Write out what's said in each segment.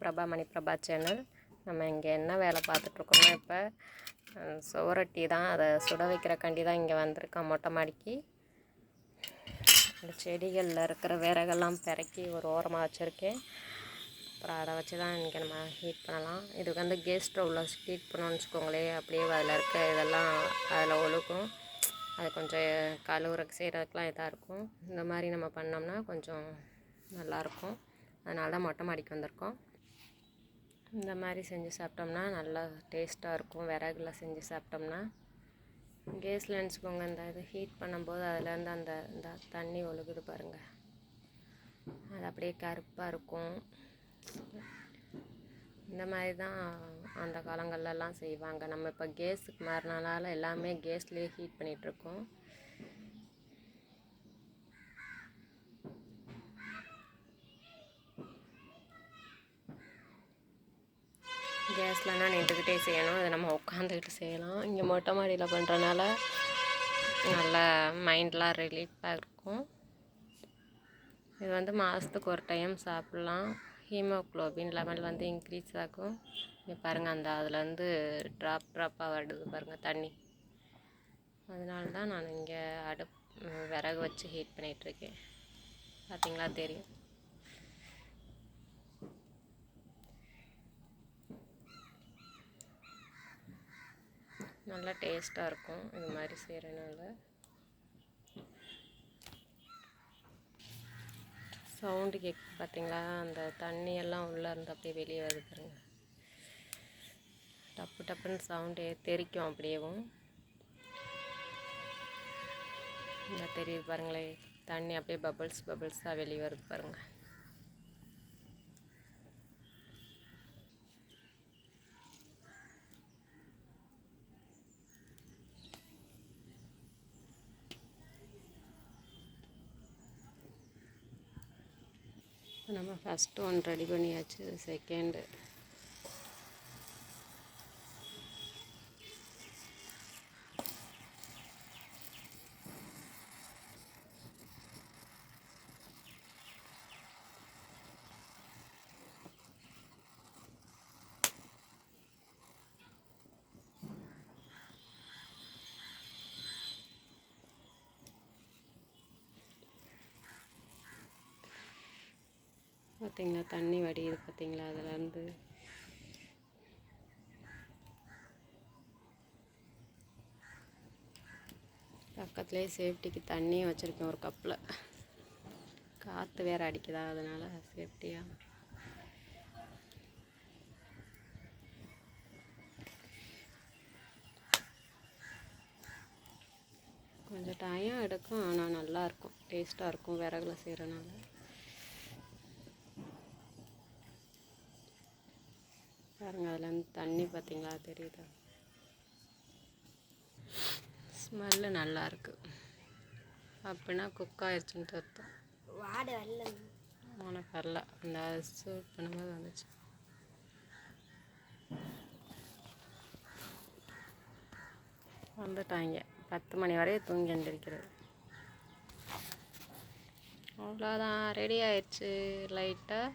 பிரபா மணி Prabha channel. நம்ம இங்கே என்ன வேலை பார்த்துட்ருக்கோம்னா இப்போ சுவரொட்டி தான். அதை சுட வைக்கிறக்காண்டி தான் இங்கே வந்திருக்கோம் மொட்டை மாடிக்கு. இந்த செடிகளில் இருக்கிற விறகெல்லாம் பிறக்கி ஒரு ஓரமாக வச்சுருக்கேன். அப்புறம் அதை வச்சு தான் இங்கே நம்ம ஹீட் பண்ணலாம். இதுக்கு வந்து கேஸ் ஸ்டவ்வில் ஹீட் பண்ணோம்னு வச்சுக்கோங்களேன். அப்படியே அதில் இருக்க இதெல்லாம் அதில் ஒழுக்கும் அது கொஞ்சம் கழுவுறக்கு செய்கிறதுக்கெலாம் இதாக இருக்கும். இந்த மாதிரி நம்ம பண்ணோம்னா கொஞ்சம் நல்லாயிருக்கும் அதனால தான் மொட்டை மாடிக்கு வந்திருக்கோம். இந்த மாதிரி செஞ்சு சாப்பிட்டோம்னா நல்லா டேஸ்ட்டாக இருக்கும். விறகுல செஞ்சு சாப்பிட்டோம்னா கேஸில் நினச்சிக்கோங்க இந்த இது ஹீட் பண்ணும்போது அதுலேருந்து அந்த இந்த தண்ணி ஒழுகுது பாருங்கள் அது அப்படியே கருப்பாக இருக்கும். இந்த மாதிரி தான் அந்த காலங்கள்லலாம் செய்வாங்க. நம்ம இப்போ கேஸுக்கு மாறினால எல்லாமே கேஸ்லேயே ஹீட் பண்ணிகிட்ருக்கோம் கேஸ்லனா நின்றுக்கிட்டே செய்யணும். அதை நம்ம உட்காந்துக்கிட்டு செய்யலாம். இங்கே மொட்டை மாடியில் பண்ணுறனால நல்லா மைண்ட்லாம் ரிலீஃபாக இருக்கும். இது வந்து மாதத்துக்கு ஒரு டைம் சாப்பிட்லாம். ஹீமோக்ளோபின் லெவல் வந்து இன்க்ரீஸ் ஆகும். இங்கே பாருங்கள் அந்த அதுலேருந்து ட்ராப் ட்ராப்பாக வருது பாருங்கள் தண்ணி. அதனால தான் நான் இங்கே அடுப் விறகு வச்சு ஹீட் பண்ணிகிட்ருக்கேன். பார்த்தீங்களா? தெரியும். நல்லா டேஸ்ட்டாக இருக்கும் இது மாதிரி செய்கிறனால சவுண்டு கேக் பார்த்தீங்களா அந்த தண்ணியெல்லாம் உள்ளே இருந்து அப்படியே வெளியே வருது பாருங்க. டப்பு டப்புன்னு சவுண்டு தெரிக்கும் அப்படியேவும். இந்த தெரியுது பாருங்களேன் தண்ணி அப்படியே பபிள்ஸ் பபிள்ஸாக வெளியே வருது பாருங்கள் நம்ம ஃபஸ்ட்டு ஒன் ரெடி பண்ணியாச்சு. செகண்டு பார்த்தீங்களா தண்ணி வடியுது பார்த்தீங்களா அதுலேருந்து பக்கத்துலேயே சேஃப்டிக்கு தண்ணியும் வச்சுருக்கேன் ஒரு கப்பில் காற்று வேறு அடிக்குதா? அதனால் சேஃப்டியாக கொஞ்சம் டைம் எடுக்கும் ஆனால் நல்லாயிருக்கும் டேஸ்ட்டாக இருக்கும் விறகுல செய்கிறனால பாருங்கள் அதுலேருந்து தண்ணி பார்த்தீங்களா தெரியுதா? ஸ்மெல்லு நல்லா இருக்கு. அப்படின்னா குக் ஆயிடுச்சுன்னு அர்த்தம். வாடை வரல. உனக்கு வரல. அந்த சூட் பண்ணும்போது வந்துச்சு. வந்துட்டாங்க. பத்து மணி வரையும் தூங்கி எந்திரிக்கிறது. அவ்வளோதான் ரெடி ஆயிடுச்சு லைட்டாக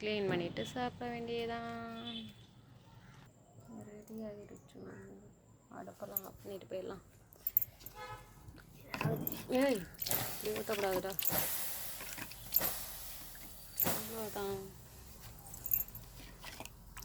க்ளீன் பண்ணிவிட்டு சாப்பிட வேண்டியதான் ரெடி ஆகிடுச்சு அடுப்பெல்லாம் ஆஃப் பண்ணிட்டு போயிடலாம். ஏய் இப்படி ஊற்றக்கூடாதுடா அவ்வளோதான்